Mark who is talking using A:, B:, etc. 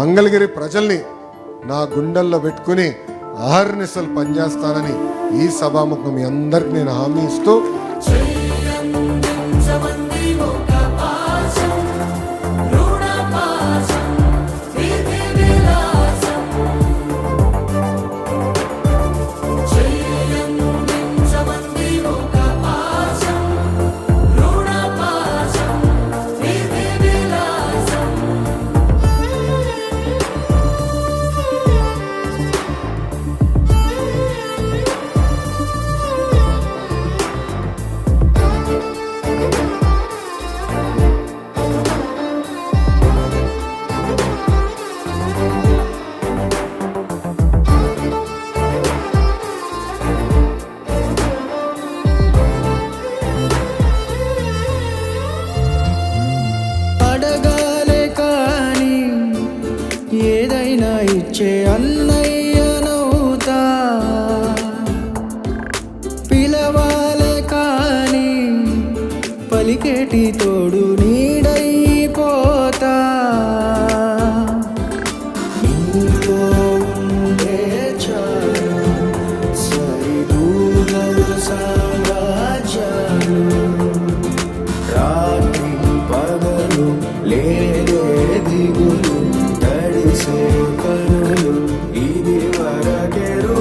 A: మంగళగిరి ప్రజల్ని నా గుండెల్లో పెట్టుకుని ఆహర్నిశలు పనిచేస్తానని ఈ సభాముఖం మీ అందరికి నేను హామీ ఇస్తూ
B: పలికేటి తోడు నీడైపోతా. నీతో ఉండే చాలు సరిదూగలు సాగాచాలు ఇది వరకెరు